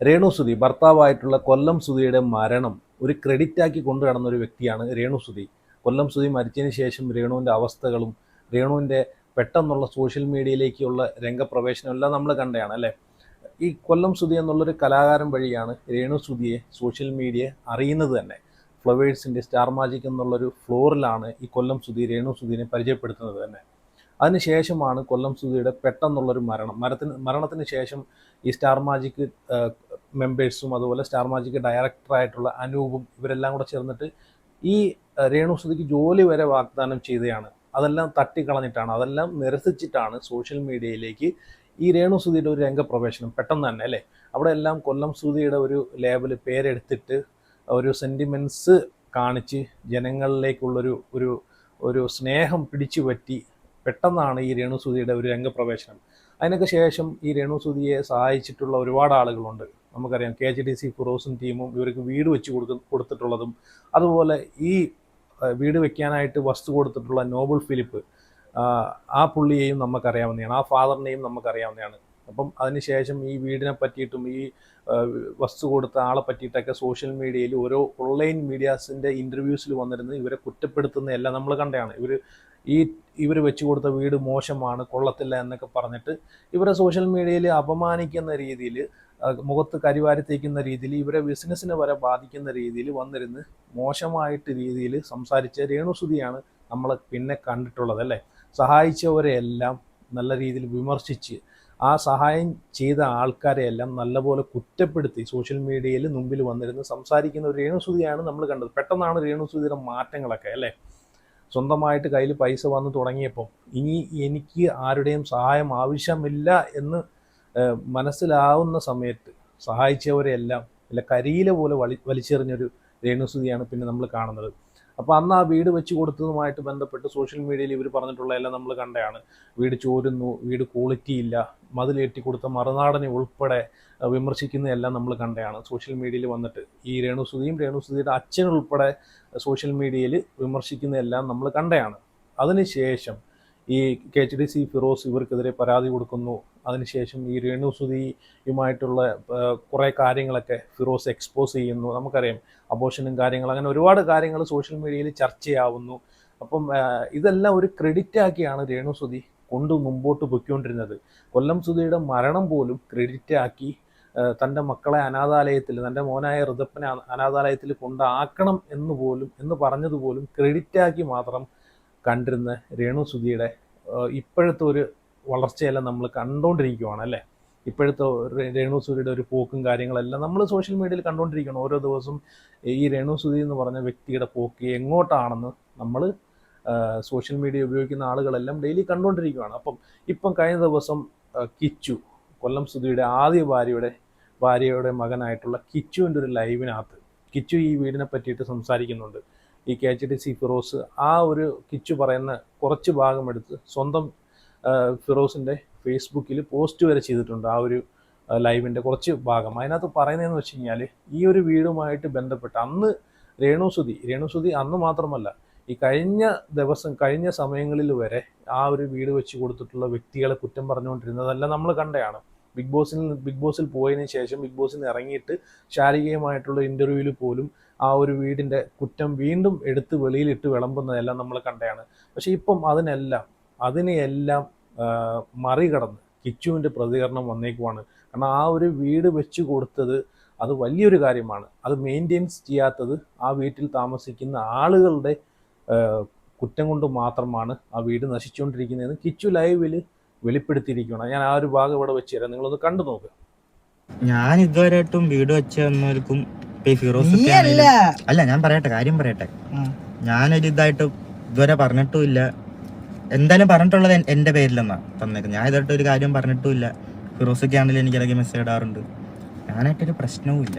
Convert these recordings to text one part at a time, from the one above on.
രേണു സുധി ഭർത്താവായിട്ടുള്ള കൊല്ലം സുധിയുടെ മരണം ഒരു ക്രെഡിറ്റ് ആക്കി കൊണ്ടു നടന്ന ഒരു വ്യക്തിയാണ് രേണു സുധി. കൊല്ലം സുധി മരിച്ചതിന് ശേഷം രേണുവിന്റെ അവസ്ഥകളും രേണുവിന്റെ പെട്ടെന്നുള്ള സോഷ്യൽ മീഡിയയിലേക്കുള്ള രംഗപ്രവേശനം എല്ലാം നമ്മൾ കണ്ടതാണ് അല്ലേ? ഈ കൊല്ലം സുധി എന്നുള്ളൊരു കലാകാരൻ വഴിയാണ് രേണു സുധിയെ സോഷ്യൽ മീഡിയ അറിയുന്നത് തന്നെ. ഫ്ലവേഴ്സിന്റെ സ്റ്റാർ മാജിക് എന്നുള്ളൊരു ഫ്ലോറിലാണ് ഈ കൊല്ലം സുധി രേണു സുധീനെ പരിചയപ്പെടുത്തുന്നത് തന്നെ. അതിനുശേഷമാണ് കൊല്ലം സുധിയുടെ പെട്ടെന്നുള്ളൊരു മരണം. മരത്തിന് മരണത്തിന് ശേഷം ഈ സ്റ്റാർ മാജിക് മെമ്പേഴ്സും അതുപോലെ സ്റ്റാർ മാജിക് ഡയറക്ടറായിട്ടുള്ള അനൂപും ഇവരെല്ലാം കൂടെ ചേർന്നിട്ട് ഈ രേണു സുധിക്ക് ജോലി വരെ വാഗ്ദാനം ചെയ്തതാണ് അതെല്ലാം തട്ടിക്കളഞ്ഞിട്ടാണ് അതെല്ലാം നിരസിച്ചിട്ടാണ് സോഷ്യൽ മീഡിയയിലേക്ക് ഈ രേണു സുധിയുടെ ഒരു രംഗപ്രവേശനം പെട്ടെന്ന് തന്നെ അല്ലേ? അവിടെ എല്ലാം കൊല്ലം സുധിയുടെ ഒരു ലേബൽ പേരെടുത്തിട്ട് ഒരു സെന്റിമെന്റ്സ് കാണിച്ച് ജനങ്ങളിലേക്കുള്ളൊരു ഒരു ഒരു സ്നേഹം പിടിച്ചു പറ്റി പെട്ടെന്നാണ് ഈ രേണുസൂതിയുടെ ഒരു രംഗപ്രവേശനം. അതിനൊക്കെ ശേഷം ഈ രേണുസൂതിയെ സഹായിച്ചിട്ടുള്ള ഒരുപാട് ആളുകളുണ്ട്. നമുക്കറിയാം കെ എച്ച് ഡി സി ഫിറോസും ടീമും ഇവർക്ക് വീട് വെച്ച് കൊടുക്ക കൊടുത്തിട്ടുള്ളതും. അതുപോലെ ഈ വീട് വെക്കാനായിട്ട് വസ്തു കൊടുത്തിട്ടുള്ള നോബിൾ ഫിലിപ്പ് ആ പുള്ളിയെയും നമുക്കറിയാവുന്നതാണ്. ആ ഫാദറിനെയും നമുക്കറിയാവുന്നതാണ്. അപ്പം അതിനുശേഷം ഈ വീടിനെ പറ്റിയിട്ടും ഈ വസ്തു കൊടുത്ത ആളെ പറ്റിയിട്ടൊക്കെ സോഷ്യൽ മീഡിയയിൽ ഓരോ ഓൺലൈൻ മീഡിയാസിന്റെ ഇന്റർവ്യൂസിൽ വന്നിരുന്ന് ഇവരെ കുറ്റപ്പെടുത്തുന്ന എല്ലാം നമ്മൾ കണ്ടതാണ്. ഇവർ ഈ ഇവർ വെച്ചു കൊടുത്ത വീട് മോശമാണ് കൊള്ളത്തില്ല എന്നൊക്കെ പറഞ്ഞിട്ട് ഇവരെ സോഷ്യൽ മീഡിയയിൽ അപമാനിക്കുന്ന രീതിയിൽ മുഖത്ത് കരിവാരി തേക്കുന്ന രീതിയിൽ ഇവരെ ബിസിനസ്സിനെ വരെ ബാധിക്കുന്ന രീതിയിൽ വന്നിരുന്ന് മോശമായിട്ട് രീതിയിൽ സംസാരിച്ച രേണുസുതിയാണ് നമ്മൾ പിന്നെ കണ്ടിട്ടുള്ളത് അല്ലേ? സഹായിച്ചവരെയെല്ലാം നല്ല രീതിയിൽ വിമർശിച്ച് ആ സഹായം ചെയ്ത ആൾക്കാരെയെല്ലാം നല്ലപോലെ കുറ്റപ്പെടുത്തി സോഷ്യൽ മീഡിയയിൽ മുമ്പിൽ വന്നിരുന്ന് സംസാരിക്കുന്ന ഒരു രേണുസുതിയാണ് നമ്മൾ കണ്ടത്. പെട്ടെന്നാണ് രേണുസുതിയുടെ മാറ്റങ്ങളൊക്കെ അല്ലേ? സ്വന്തമായിട്ട് കയ്യിൽ പൈസ വന്ന് തുടങ്ങിയപ്പോൾ ഇനി എനിക്ക് ആരുടെയും സഹായം ആവശ്യമില്ല എന്ന് മനസ്സിലാവുന്ന സമയത്ത് സഹായിച്ചവരെയെല്ലാം അല്ല കരിയിലെ പോലെ വലി വലിച്ചെറിഞ്ഞൊരു രേണുസുതിയാണ് പിന്നെ നമ്മൾ കാണുന്നത്. അപ്പോൾ അന്ന് ആ വീട് വെച്ച് കൊടുത്തതുമായിട്ട് ബന്ധപ്പെട്ട് സോഷ്യൽ മീഡിയയിൽ ഇവർ പറഞ്ഞിട്ടുള്ള എല്ലാം നമ്മൾ കണ്ടതാണ് വീട് ചോരുന്നു വീട് ക്വാളിറ്റി ഇല്ല മതിലേറ്റി കൊടുത്ത മറുനാടനെ ഉൾപ്പെടെ വിമർശിക്കുന്ന വിമർശിക്കുന്നതെല്ലാം നമ്മൾ കണ്ടതാണ് സോഷ്യൽ മീഡിയയിൽ വന്നിട്ട് ഈ രേണുസുതിയും രേണുസുതിയുടെ അച്ഛൻ ഉൾപ്പെടെ സോഷ്യൽ മീഡിയയിൽ വിമർശിക്കുന്നതെല്ലാം നമ്മൾ കണ്ടതാണ് അതിനുശേഷം ഈ K H D C Firoz ഇവർക്കെതിരെ പരാതി കൊടുക്കുന്നു. അതിനുശേഷം ഈ രേണുസുതിയുമായിട്ടുള്ള കുറേ കാര്യങ്ങളൊക്കെ ഫിറോസ് എക്സ്പോസ് ചെയ്യുന്നു. നമുക്കറിയാം അബോഷനും കാര്യങ്ങൾ അങ്ങനെ ഒരുപാട് കാര്യങ്ങൾ സോഷ്യൽ മീഡിയയിൽ ചർച്ചയാവുന്നു. അപ്പം ഇതെല്ലാം ഒരു ക്രെഡിറ്റ് ആക്കിയാണ് രേണുസുതി കൊണ്ട് മുമ്പോട്ട് പൊയ്ക്കൊണ്ടിരുന്നത്. കൊല്ലം സുധിയുടെ മരണം പോലും ക്രെഡിറ്റ് ആക്കി തന്റെ മക്കളെ അനാഥാലയത്തിൽ തന്റെ മോനായ ഋതപ്പനെ അനാഥാലയത്തിൽ കൊണ്ടാക്കണം എന്ന് പോലും എന്ന് പറഞ്ഞതുപോലും ക്രെഡിറ്റാക്കി മാത്രം കണ്ടിരുന്ന രേണു സുധിയുടെ ഇപ്പോഴത്തെ ഒരു വളർച്ചയെല്ലാം നമ്മൾ കണ്ടുകൊണ്ടിരിക്കുവാണ് അല്ലേ? ഇപ്പോഴത്തെ രേണു സുധിയുടെ ഒരു പോക്കും കാര്യങ്ങളെല്ലാം നമ്മൾ സോഷ്യൽ മീഡിയയിൽ കണ്ടുകൊണ്ടിരിക്കുകയാണ് ഓരോ ദിവസവും ഈ രേണു സുധി എന്ന് പറഞ്ഞ വ്യക്തിയുടെ പോക്ക് എങ്ങോട്ടാണെന്ന് നമ്മൾ സോഷ്യൽ മീഡിയ ഉപയോഗിക്കുന്ന ആളുകളെല്ലാം ഡെയിലി കണ്ടുകൊണ്ടിരിക്കുകയാണ് അപ്പം ഇപ്പം കഴിഞ്ഞ ദിവസം കിച്ചു കൊല്ലം സുധിയുടെ ആദ്യ ഭാര്യയുടെ ഭാര്യയുടെ മകനായിട്ടുള്ള കിച്ചുവിന്റെ ഒരു ലൈവിനകത്ത് കിച്ചു ഈ വീടിനെ പറ്റിയിട്ട് സംസാരിക്കുന്നുണ്ട്. ഈ K H D C Firoz ആ ഒരു കിച്ചു പറയുന്ന കുറച്ച് ഭാഗമെടുത്ത് സ്വന്തം ഫിറോസിന്റെ ഫേസ്ബുക്കിൽ പോസ്റ്റ് വരെ ചെയ്തിട്ടുണ്ട് ആ ഒരു ലൈവിന്റെ കുറച്ച് ഭാഗം. അതിനകത്ത് പറയുന്നതെന്ന് വെച്ച് കഴിഞ്ഞാൽ ഈ ഒരു വീടുമായിട്ട് ബന്ധപ്പെട്ട് അന്ന് രേണുസുതി രേണുസുതി അന്ന് മാത്രമല്ല ഈ കഴിഞ്ഞ ദിവസം കഴിഞ്ഞ സമയങ്ങളിൽ വരെ ആ ഒരു വീട് വെച്ച് കൊടുത്തിട്ടുള്ള വ്യക്തികളെ കുറ്റം പറഞ്ഞുകൊണ്ടിരുന്നതെല്ലാം നമ്മൾ കണ്ടയാണ് ബിഗ് ബോസിൽ ബിഗ് ബോസിൽ പോയതിനു ശേഷം ബിഗ് ബോസിൽ നിന്ന് ഇറങ്ങിയിട്ട് ശാരീരികമായിട്ടുള്ള ഇന്റർവ്യൂവിൽ പോലും ആ ഒരു വീടിന്റെ കുറ്റം വീണ്ടും എടുത്ത് വെളിയിലിട്ട് വിളമ്പുന്നതെല്ലാം നമ്മൾ കണ്ടതാണ്. പക്ഷേ ഇപ്പം അതിനെല്ലാം അതിനെയെല്ലാം മറികടന്ന് കിച്ചുവിന്റെ പ്രതികരണം വന്നേക്കുവാണ്. കാരണം ആ ഒരു വീട് വെച്ച് കൊടുത്തത് അത് വലിയൊരു കാര്യമാണ്. അത് മെയിന്റെയിൻസ് ചെയ്യാത്തത് ആ വീട്ടിൽ താമസിക്കുന്ന ആളുകളുടെ കുറ്റം കൊണ്ട് മാത്രമാണ് ആ വീട് നശിച്ചുകൊണ്ടിരിക്കുന്നതെന്ന് കിച്ചു ലൈവിൽ വെളിപ്പെടുത്തിയിരിക്കുകയാണ്. ഞാൻ ആ ഒരു ഭാഗം ഇവിടെ വെച്ച് തരാം. നിങ്ങളൊന്ന് കണ്ടു നോക്കുക ഞാൻ ഇതുവരെയായിട്ടും വീട് വെച്ച് തന്നവർക്കും ഇപ്പൊ ഈ ഫിറോസ് ഒക്കെ നീയല്ല ആണെങ്കിലും- അല്ല ഞാൻ പറയട്ടെ കാര്യം പറയട്ടെ. ഞാനൊരു ഇതായിട്ട് ഇതുവരെ പറഞ്ഞിട്ടും ഇല്ല എന്തായാലും പറഞ്ഞിട്ടുള്ളത് എന്റെ എന്റെ പേരിലെന്നാ തന്നേക്കുന്നത് ഞാൻ ഇതായിട്ട് ഒരു കാര്യം പറഞ്ഞിട്ടും ഇല്ല ഫിറോസൊക്കെ ആണെങ്കിലും എനിക്ക് ഇടയ്ക്ക് മെസ്സേജ് ഇടാറുണ്ട്. ഞാനായിട്ടൊരു പ്രശ്നവും ഇല്ല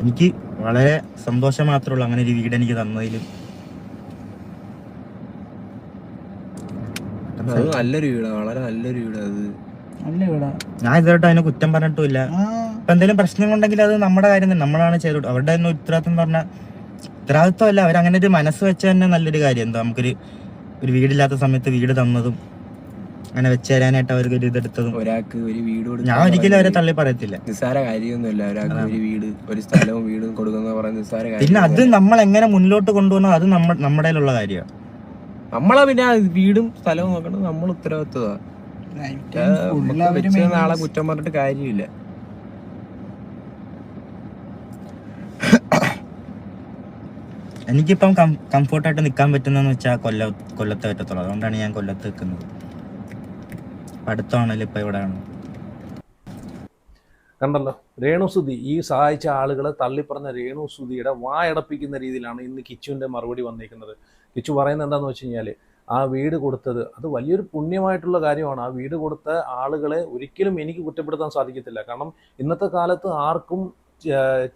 എനിക്ക് വളരെ സന്തോഷം മാത്രമേ ഉള്ളൂ അങ്ങനെ ഒരു വീട് എനിക്ക് തന്നതിലും. അത് നല്ലൊരു വീടാ വളരെ നല്ലൊരു വീടാ അത്. നല്ല വീടാ. ഞാൻ ഇതായിട്ട് അതിനെ കുറ്റം പറഞ്ഞിട്ടും ഇല്ല ആ. ഇപ്പൊ എന്തെങ്കിലും പ്രശ്നങ്ങളുണ്ടെങ്കിൽ അത് നമ്മുടെ കാര്യം തന്നെ നമ്മളാണ് ചെയ്തു കൊടുക്കുക. അവരുടെ തന്നെ ഉത്തരവാദിത്വം എന്ന് പറഞ്ഞാൽ ഉത്തരവാദിത്വം അല്ല അവരങ്ങനെ ഒരു മനസ്സ് വെച്ച തന്നെ നല്ലൊരു കാര്യം. എന്താ നമുക്കൊരു ഒരു വീടില്ലാത്ത സമയത്ത് വീട് തന്നതും അങ്ങനെ വെച്ച് തരാനായിട്ട് അവർക്ക് ഒരു ഇതെടുത്തതും. ഒരാൾക്ക് ഒരു വീട് ഞാൻ ഒരിക്കലും അവരെ തള്ളി പറയത്തില്ല. നിസ്സാര കാര്യമൊന്നുമില്ല. ഒരാൾക്ക് ഒരു വീട് ഒരു സ്ഥലവും വീടും കൊടുക്കുന്ന പറയുന്ന നിസ്സാര പിന്നെ അത് നമ്മൾ എങ്ങനെ മുന്നോട്ട് കൊണ്ടുവന്നോ അത് നമ്മ നമ്മുടെ കയ്യിലുള്ള കാര്യമാണ്. നമ്മളെ പിന്നെ വീടും സ്ഥലവും നോക്കണം നമ്മൾ ഉത്തരവാദിത്വമാണ് വെച്ച് നാളെ കുറ്റം പറഞ്ഞിട്ട് കാര്യമില്ല. എനിക്കിപ്പം കംഫോർട്ടായിട്ട് നിൽക്കാൻ പറ്റുന്നതെന്ന് വെച്ചാൽ കൊല്ല കൊല്ലത്തെ പറ്റത്തുള്ളൂ. അതുകൊണ്ടാണ് ഞാൻ കൊല്ലത്ത് നിൽക്കുന്നത് പഠിത്തമാണല്ലോ ഇപ്പം ഇവിടെയാണ്. കണ്ടല്ലോ? രേണുസുതി ഈ സഹായിച്ച ആളുകളെ തള്ളിപ്പറഞ്ഞ രേണുസുതിയുടെ വായടപ്പിക്കുന്ന രീതിയിലാണ് ഇന്ന് കിച്ചുവിന്റെ മറുപടി വന്നിരിക്കുന്നത്. കിച്ചു പറയുന്നത് എന്താണെന്ന് വെച്ച് കഴിഞ്ഞാൽ ആ വീട് കൊടുത്തത് അത് വലിയൊരു പുണ്യമായിട്ടുള്ള കാര്യമാണ്. ആ വീട് കൊടുത്ത ആളുകളെ ഒരിക്കലും എനിക്ക് കുറ്റപ്പെടുത്താൻ സാധിക്കത്തില്ല. കാരണം ഇന്നത്തെ കാലത്ത് ആർക്കും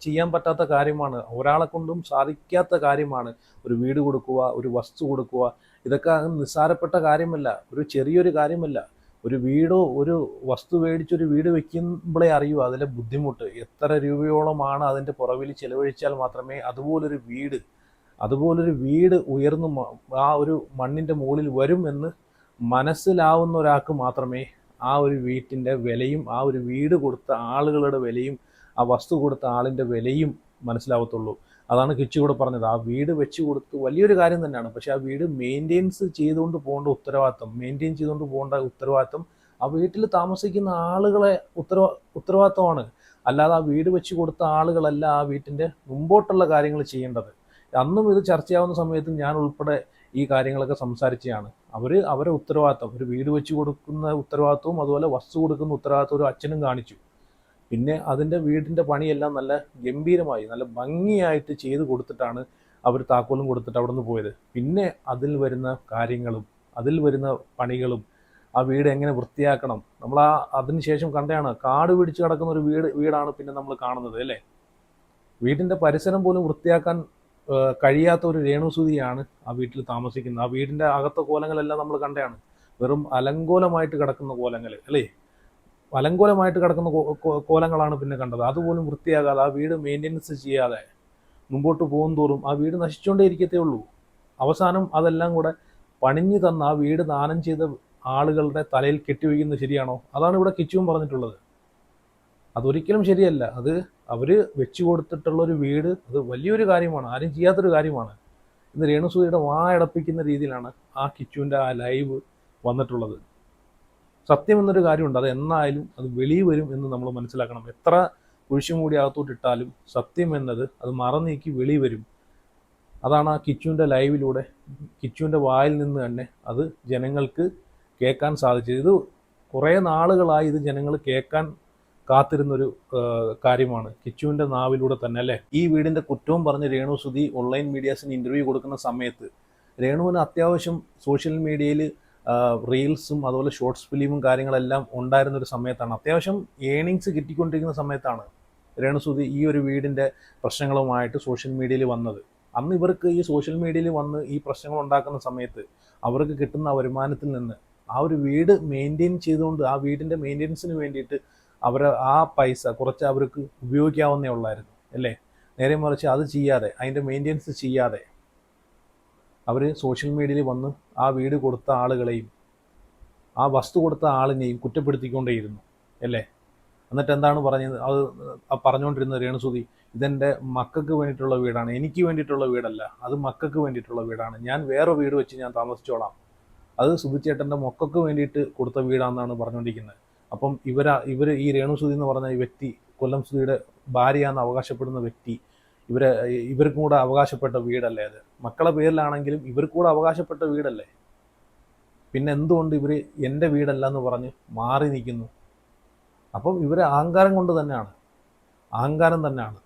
ചെയ്യാൻ പറ്റാത്ത കാര്യമാണ്. ഒരാളെ കൊണ്ടും സാധിക്കാത്ത കാര്യമാണ്. ഒരു വീട് കൊടുക്കുക ഒരു വസ്തു കൊടുക്കുക. ഇതൊക്കെ നിസ്സാരപ്പെട്ട കാര്യമല്ല. ഒരു ചെറിയൊരു കാര്യമല്ല. ഒരു വീടോ ഒരു വസ്തു മേടിച്ചൊരു വീട് വെക്കുമ്പോഴേ അറിയൂ അതിലെ ബുദ്ധിമുട്ട്. എത്ര രൂപയോളമാണ് അതിന്റെ പുറവിൽ ചിലവഴിച്ചാൽ മാത്രമേ അതുപോലൊരു വീട് അതുപോലൊരു വീട് ഉയർന്നു ആ ഒരു മണ്ണിന്റെ മുകളിൽ വരും എന്ന് മനസ്സിലാവുന്ന ഒരാൾക്ക് മാത്രമേ ആ ഒരു വീട്ടിന്റെ വിലയും ആ ഒരു വീട് കൊടുത്ത ആളുകളുടെ വിലയും ആ വസ്തു കൊടുത്ത ആളിന്റെ വിലയും മനസ്സിലാവത്തുള്ളൂ. അതാണ് കിച്ചു കൂടെ പറഞ്ഞത്. ആ വീട് വെച്ച് കൊടുത്ത് വലിയൊരു കാര്യം തന്നെയാണ്. പക്ഷേ ആ വീട് മെയിന്റെയിൻസ് ചെയ്തുകൊണ്ട് പോകേണ്ട ഉത്തരവാദിത്തം മെയിന്റെയിൻ ചെയ്തുകൊണ്ട് പോകേണ്ട ഉത്തരവാദിത്തം ആ വീട്ടിൽ താമസിക്കുന്ന ആളുകളെ ഉത്തരവാ ഉത്തരവാദിത്തമാണ് അല്ലാതെ ആ വീട് വെച്ച് കൊടുത്ത ആളുകളല്ല ആ വീട്ടിന്റെ മുമ്പോട്ടുള്ള കാര്യങ്ങൾ ചെയ്യേണ്ടത്. അന്നും ഇത് ചർച്ചയാവുന്ന സമയത്ത് ഞാൻ ഉൾപ്പെടെ ഈ കാര്യങ്ങളൊക്കെ സംസാരിച്ചതാണ്. അവർ അവരെ ഉത്തരവാദിത്തം ഒരു വീട് വെച്ച് കൊടുക്കുന്ന ഉത്തരവാദിത്തവും അതുപോലെ വസ്തു കൊടുക്കുന്ന ഉത്തരവാദിത്വം ഒരു അച്ഛനും കാണിച്ചു. പിന്നെ അതിന്റെ വീടിന്റെ പണിയെല്ലാം നല്ല ഗംഭീരമായി നല്ല ഭംഗിയായിട്ട് ചെയ്ത് കൊടുത്തിട്ടാണ് അവർ താക്കോലും കൊടുത്തിട്ട് അവിടെ നിന്ന് പോയത്. പിന്നെ അതിൽ വരുന്ന കാര്യങ്ങളും അതിൽ വരുന്ന പണികളും ആ വീട് എങ്ങനെ വൃത്തിയാക്കണം നമ്മൾ ആ അതിനുശേഷം കണ്ടതാണ് കാട് പിടിച്ച് കിടക്കുന്ന ഒരു വീട് വീടാണ് പിന്നെ നമ്മൾ കാണുന്നത് അല്ലേ? വീടിന്റെ പരിസരം പോലും വൃത്തിയാക്കാൻ കഴിയാത്ത ഒരു രേണുസൂതിയാണ് ആ വീട്ടിൽ താമസിക്കുന്നത്. ആ വീടിന്റെ അകത്തെ കോലങ്ങളെല്ലാം നമ്മൾ കണ്ടതാണ്. വെറും അലങ്കോലമായിട്ട് കിടക്കുന്ന കോലങ്ങൾ അല്ലേ? അലങ്കോലമായിട്ട് കിടക്കുന്ന കോലങ്ങളാണ് പിന്നെ കണ്ടത്. അതുപോലും വൃത്തിയാകാതെ ആ വീട് മെയിന്റെനൻസ് ചെയ്യാതെ മുമ്പോട്ട് പോകും തോറും ആ വീട് നശിച്ചുകൊണ്ടേ ഇരിക്കത്തേ ഉള്ളൂ. അവസാനം അതെല്ലാം കൂടെ പണിഞ്ഞു തന്ന ആ വീട് ദാനം ചെയ്ത ആളുകളുടെ തലയിൽ കെട്ടിവയ്ക്കുന്നത് ശരിയാണോ? അതാണ് ഇവിടെ കിച്ചുവും പറഞ്ഞിട്ടുള്ളത്. അതൊരിക്കലും ശരിയല്ല. അത് അവർ വെച്ചു കൊടുത്തിട്ടുള്ള ഒരു വീട് അത് വലിയൊരു കാര്യമാണ്. ആരും ചെയ്യാത്തൊരു കാര്യമാണ്. ഇന്ന് രേണുസൂതിയുടെ വായടപ്പിക്കുന്ന രീതിയിലാണ് ആ കിച്ചുവിന്റെ ആ ലൈവ് വന്നിട്ടുള്ളത്. സത്യം എന്നൊരു കാര്യമുണ്ട്. അത് എന്നായാലും അത് വെളിയിൽ വരും എന്ന് നമ്മൾ മനസ്സിലാക്കണം. എത്ര കുഴിച്ചും കൂടി അകത്തോട്ട് ഇട്ടാലും സത്യം എന്നത് അത് മറന്നീക്കി വെളി വരും. അതാണ് ആ കിച്ചുവിന്റെ ലൈവിലൂടെ കിച്ചുവിന്റെ വായിൽ നിന്ന് തന്നെ അത് ജനങ്ങൾക്ക് കേൾക്കാൻ സാധിച്ചത്. ഇത് കുറേ നാളുകളായി ഇത് ജനങ്ങൾ കേൾക്കാൻ കാത്തിരുന്നൊരു കാര്യമാണ്. കിച്ചുവിന്റെ നാവിലൂടെ തന്നെ അല്ലേ? ഈ വീടിന്റെ കുറ്റവും പറഞ്ഞ് രേണു സുധി ഓൺലൈൻ മീഡിയാസിന് ഇന്റർവ്യൂ കൊടുക്കുന്ന സമയത്ത് രേണുവിന് അത്യാവശ്യം സോഷ്യൽ മീഡിയയിൽ റീൽസും അതുപോലെ ഷോർട്സ് ഫിലിമും കാര്യങ്ങളെല്ലാം ഉണ്ടായിരുന്ന ഒരു സമയത്താണ്. അത്യാവശ്യം ഏണിങ്സ് കിട്ടിക്കൊണ്ടിരിക്കുന്ന സമയത്താണ് രേണുസുതി ഈ ഒരു വീടിന്റെ പ്രശ്നങ്ങളുമായിട്ട് സോഷ്യൽ മീഡിയയിൽ വന്നത്. അന്ന് ഇവർക്ക് ഈ സോഷ്യൽ മീഡിയയിൽ വന്ന് ഈ പ്രശ്നങ്ങൾ ഉണ്ടാക്കുന്ന സമയത്ത് അവർക്ക് കിട്ടുന്ന വരുമാനത്തിൽ നിന്ന് ആ ഒരു വീട് മെയിന്റെയിൻ ചെയ്തുകൊണ്ട് ആ വീടിന്റെ മെയിന്റെനൻസിന് വേണ്ടിയിട്ട് അവർ ആ പൈസ കുറച്ച് അവർക്ക് ഉപയോഗിക്കാവുന്നേ ഉള്ളായിരുന്നു. അല്ലേ? നേരെ മറിച്ച് അത് ചെയ്യാതെ അതിന്റെ മെയിന്റെനൻസ് ചെയ്യാതെ അവർ സോഷ്യൽ മീഡിയയിൽ വന്ന് ആ വീട് കൊടുത്ത ആളുകളെയും ആ വസ്തു കൊടുത്ത ആളിനെയും കുറ്റപ്പെടുത്തിക്കൊണ്ടേയിരുന്നു അല്ലേ? എന്നിട്ട് എന്താണ് പറഞ്ഞത്? അത് പറഞ്ഞുകൊണ്ടിരുന്ന പറഞ്ഞുകൊണ്ടിരുന്നത് രേണുസുതി ഇതെന്റെ മക്കൾക്ക് വേണ്ടിയിട്ടുള്ള വീടാണ്. എനിക്ക് വേണ്ടിയിട്ടുള്ള വീടല്ല. അത് മക്കൾക്ക് വേണ്ടിയിട്ടുള്ള വീടാണ്. ഞാൻ വേറെ വീട് വെച്ച് ഞാൻ താമസിച്ചോളാം. അത് സുബിച്ചേട്ടന്റെ മക്കൾക്ക് വേണ്ടിയിട്ട് കൊടുത്ത വീടാണെന്നാണ് പറഞ്ഞുകൊണ്ടിരിക്കുന്നത് അപ്പം ഇവരാ ഇവർ ഈ രേണുസുതി എന്ന് പറഞ്ഞ ഈ വ്യക്തി കൊല്ലം സുധിയുടെ ഭാര്യയാണെന്ന് അവകാശപ്പെടുന്ന വ്യക്തി ഇവരെ ഇവർക്കും കൂടെ അവകാശപ്പെട്ട വീടല്ലേ അത്? മക്കളെ പേരിലാണെങ്കിലും ഇവർക്കും കൂടെ അവകാശപ്പെട്ട വീടല്ലേ? പിന്നെ എന്തുകൊണ്ട് ഇവർ എന്റെ വീടല്ല എന്ന് പറഞ്ഞ് മാറി നിൽക്കുന്നു? അപ്പം ഇവരെ അഹങ്കാരം കൊണ്ട് തന്നെയാണ്. അഹങ്കാരം തന്നെയാണ്.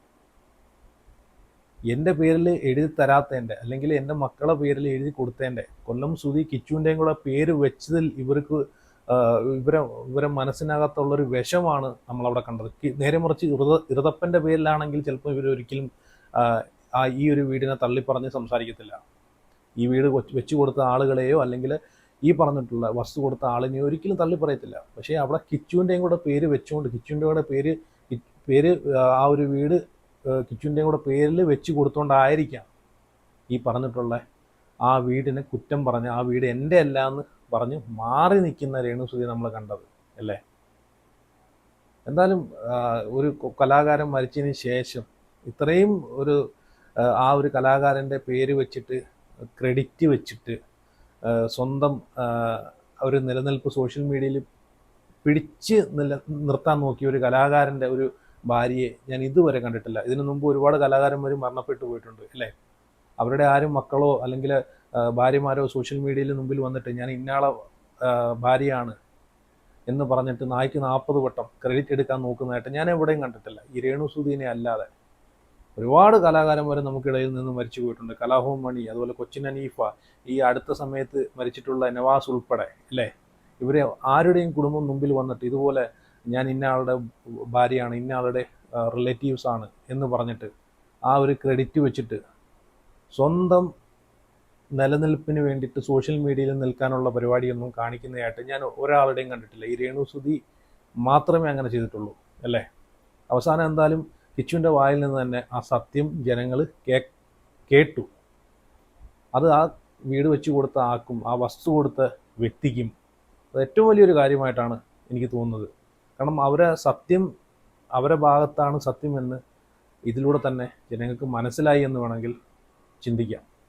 എന്റെ പേരിൽ എഴുതി തരാത്തതിന്റെ അല്ലെങ്കിൽ എന്റെ മക്കളെ പേരിൽ എഴുതി കൊടുത്തതിന്റെ കൊല്ലം സുധി കിച്ചുവിന്റെയും കൂടെ പേര് വെച്ചതിൽ ഇവർക്ക് ഇവരെ ഇവരെ മനസ്സിനകത്തുള്ളൊരു വിഷമാണ് നമ്മളവിടെ കണ്ടത്. നേരെ മറിച്ച് ഇറുത ഇറുതപ്പന്റെ പേരിലാണെങ്കിൽ ചിലപ്പോൾ ഇവർ ഒരിക്കലും ആ, ഈ ഒരു വീടിനെ തള്ളിപ്പറഞ്ഞ് സംസാരിക്കത്തില്ല. ഈ വീട് വെച്ചു കൊടുത്ത ആളുകളെയോ അല്ലെങ്കിൽ ഈ പറഞ്ഞിട്ടുള്ള വസ്തു കൊടുത്ത ആളിനെയോ ഒരിക്കലും തള്ളി പറയത്തില്ല. പക്ഷേ അവിടെ കിച്ചുവിന്റെയും കൂടെ പേര് വെച്ചുകൊണ്ട് കിച്ചുവിന്റെ കൂടെ പേര് പേര് ആ ഒരു വീട് കിച്ചുവിന്റെയും കൂടെ പേരിൽ വെച്ച് കൊടുത്തുകൊണ്ടായിരിക്കാം ഈ പറഞ്ഞിട്ടുള്ള ആ വീടിനെ കുറ്റം പറഞ്ഞ് ആ വീട് എന്റെ അല്ല എന്ന് പറഞ്ഞ് മാറി നിൽക്കുന്ന രേണുസുതി നമ്മൾ കണ്ടത് അല്ലേ? എന്തായാലും ഒരു കലാകാരൻ മരിച്ചതിന് ശേഷം ഇത്രയും ഒരു ആ, ഒരു കലാകാരന്റെ പേര് വെച്ചിട്ട് ക്രെഡിറ്റ് വെച്ചിട്ട് സ്വന്തം ഒരു നിലനിൽപ്പ് സോഷ്യൽ മീഡിയയിൽ പിടിച്ച് നില നിർത്താൻ നോക്കിയ ഒരു കലാകാരന്റെ ഒരു ഭാര്യയെ ഞാൻ ഇതുവരെ കണ്ടിട്ടില്ല. ഇതിനു മുമ്പ് ഒരുപാട് കലാകാരന്മാർ മരണപ്പെട്ടു പോയിട്ടുണ്ട് അല്ലേ? അവരുടെ ആരും മക്കളോ അല്ലെങ്കിൽ ഭാര്യമാരോ സോഷ്യൽ മീഡിയയിൽ മുമ്പിൽ വന്നിട്ട് ഞാൻ ഇന്നാളെ ഭാര്യയാണ് എന്ന് പറഞ്ഞിട്ട് നായ്ക്ക് നാൽപ്പത് വട്ടം ക്രെഡിറ്റ് എടുക്കാൻ നോക്കുന്നതായിട്ട് ഞാൻ എവിടെയും കണ്ടിട്ടില്ല. ഈ രേണു സുധീനെ അല്ലാതെ. ഒരുപാട് കലാകാരന്മാർ നമുക്കിടയിൽ നിന്ന് മരിച്ചു പോയിട്ടുണ്ട്. കലാഹോം മണി അതുപോലെ കൊച്ചിൻ അനീഫ ഈ അടുത്ത സമയത്ത് മരിച്ചിട്ടുള്ള നവാസ് ഉൾപ്പെടെ അല്ലേ? ഇവരെ ആരുടെയും കുടുംബം മുമ്പിൽ വന്നിട്ട് ഇതുപോലെ ഞാൻ ഇന്ന ആളുടെ ഭാര്യയാണ് ഇന്ന ആളുടെ റിലേറ്റീവ്സ് ആണ് എന്ന് പറഞ്ഞിട്ട് ആ ഒരു ക്രെഡിറ്റ് വെച്ചിട്ട് സ്വന്തം നിലനിൽപ്പിന് വേണ്ടിയിട്ട് സോഷ്യൽ മീഡിയയിൽ നിൽക്കാനുള്ള പരിപാടിയൊന്നും കാണിക്കുന്നതായിട്ട് ഞാൻ ഒരാളുടെയും കണ്ടിട്ടില്ല. ഈ രേണു മാത്രമേ അങ്ങനെ ചെയ്തിട്ടുള്ളൂ അല്ലേ? അവസാനം എന്തായാലും കിച്ചുവിന്റെ വായിൽ നിന്ന് തന്നെ ആ സത്യം ജനങ്ങൾ കേ കേട്ടു. അത് ആ വീട് വെച്ച് കൊടുത്ത ആക്കും ആ വസ്തു കൊടുത്ത വ്യക്തിക്കും. അത് ഏറ്റവും വലിയൊരു കാര്യമായിട്ടാണ് എനിക്ക് തോന്നുന്നത്. കാരണം അവരെ സത്യം അവരെ ഭാഗത്താണ് സത്യം എന്ന് ഇതിലൂടെ തന്നെ ജനങ്ങൾക്ക് മനസ്സിലായി എന്ന് വേണമെങ്കിൽ ചിന്തിക്കാം.